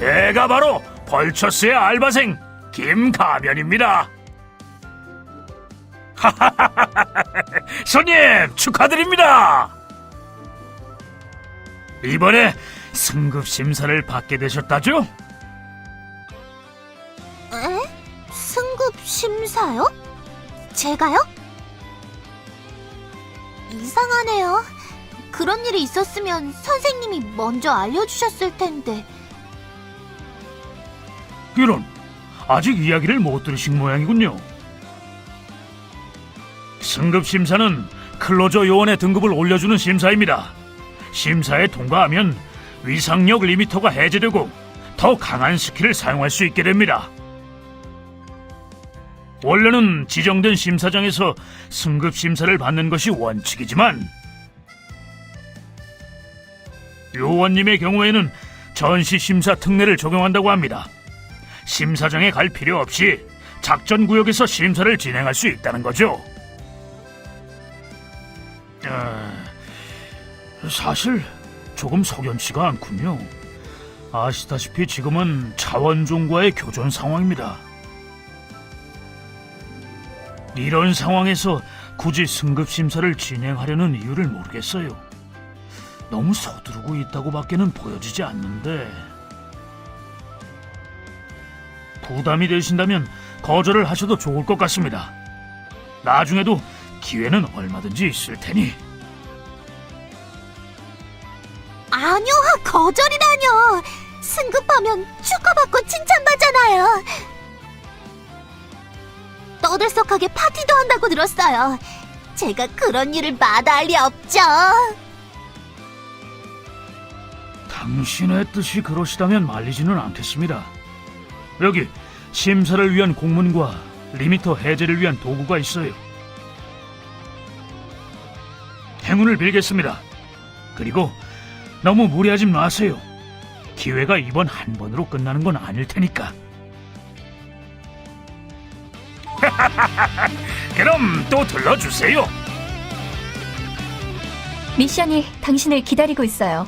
제가 바로 벌처스의 알바생 김가면입니다. 손님 축하드립니다. 이번에 승급 심사를 받게 되셨다죠? 에? 승급 심사요? 제가요? 이상하네요. 그런 일이 있었으면 선생님이 먼저 알려주셨을 텐데. 이런 아직 이야기를 못 들으신 모양이군요. 승급 심사는 클로저 요원의 등급을 올려주는 심사입니다. 심사에 통과하면 위상력 리미터가 해제되고 더 강한 스킬을 사용할 수 있게 됩니다. 원래는 지정된 심사장에서 승급 심사를 받는 것이 원칙이지만 요원님의 경우에는 전시 심사 특례를 적용한다고 합니다. 심사장에 갈 필요 없이 작전 구역에서 심사를 진행할 수 있다는 거죠. 어, 사실 조금 석연치가 않군요. 아시다시피 지금은 자원종과의 교전 상황입니다. 이런 상황에서 굳이 승급 심사를 진행하려는 이유를 모르겠어요. 너무 서두르고 있다고밖에는 보여지지 않는데. 부담이 되신다면 거절을 하셔도 좋을 것 같습니다. 나중에도 기회는 얼마든지 있을 테니. 아니요, 거절이라뇨. 승급하면 축하받고 칭찬받잖아요. 떠들썩하게 파티도 한다고 들었어요. 제가 그런 일을 마다할 리 없죠. 당신의 뜻이 그러시다면 말리지는 않겠습니다. 여기 심사를 위한 공문과 리미터 해제를 위한 도구가 있어요. 행운을 빌겠습니다. 그리고 너무 무리하지 마세요. 기회가 이번 한 번으로 끝나는 건 아닐 테니까. 그럼 또 들러주세요. 미션이 당신을 기다리고 있어요.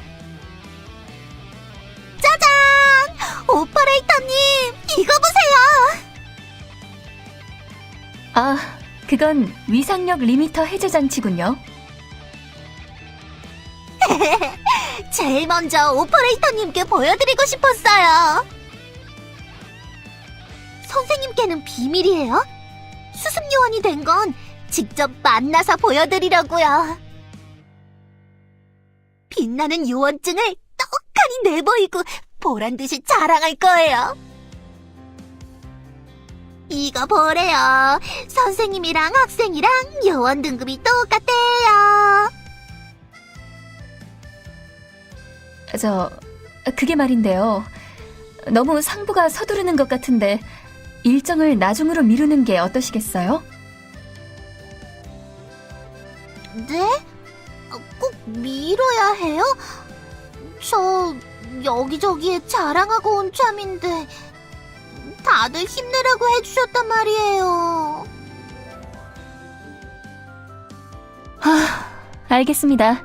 아, 그건 위상력 리미터 해제 장치군요. 제일 먼저 오퍼레이터님께 보여드리고 싶었어요. 선생님께는 비밀이에요. 수습 요원이 된 건 직접 만나서 보여드리려고요. 빛나는 요원증을 떡하니 내보이고 보란 듯이 자랑할 거예요. 이거 보래요. 선생님이랑 학생이랑 요원 등급이 똑같대요. 저, 그게 말인데요. 너무 상부가 서두르는 것 같은데 일정을 나중으로 미루는 게 어떠시겠어요? 네? 어, 꼭 밀어야 해요? 저 여기저기에 자랑하고 온 참인데 다들 힘내라고 해주셨단 말이에요. 알겠습니다.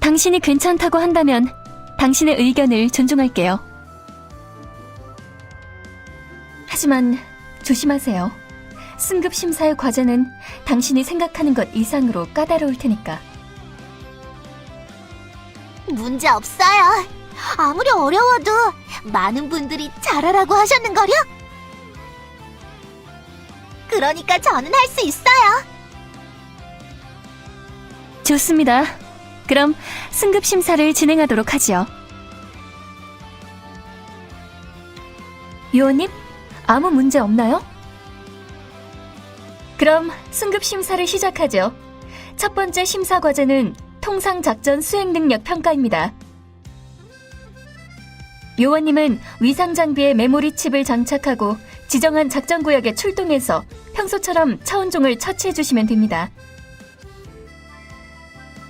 당신이 괜찮다고 한다면 당신의 의견을 존중할게요. 하지만 조심하세요. 승급 심사의 과제는 당신이 생각하는 것 이상으로 까다로울 테니까. 문제 없어요. 아무리 어려워도 많은 분들이 잘하라고 하셨는걸요? 그러니까 저는 할 수 있어요. 좋습니다. 그럼 승급 심사를 진행하도록 하지요. 요원님, 아무 문제 없나요? 그럼 승급 심사를 시작하죠. 첫 번째 심사 과제는 통상 작전 수행 능력 평가입니다. 요원님은 위상 장비에 메모리 칩을 장착하고 지정한 작전 구역에 출동해서 평소처럼 차원종을 처치해 주시면 됩니다.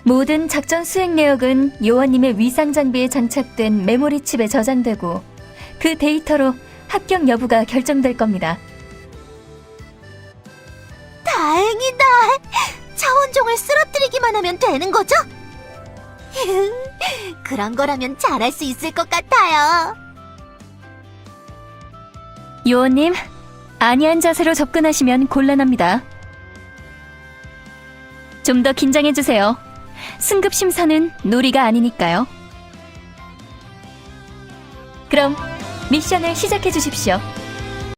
모든 작전 수행 내역은 요원님의 위상 장비에 장착된 메모리 칩에 저장되고 그 데이터로 합격 여부가 결정될 겁니다. 다행이다. 차원종을 쓰러뜨리기만 하면 되는 거죠? 그런 거라면 잘할 수 있을 것 같아요. 요원님, 안이한 자세로 접근하시면 곤란합니다. 좀 더 긴장해주세요. 승급 심사는 놀이가 아니니까요. 그럼 미션을 시작해 주십시오.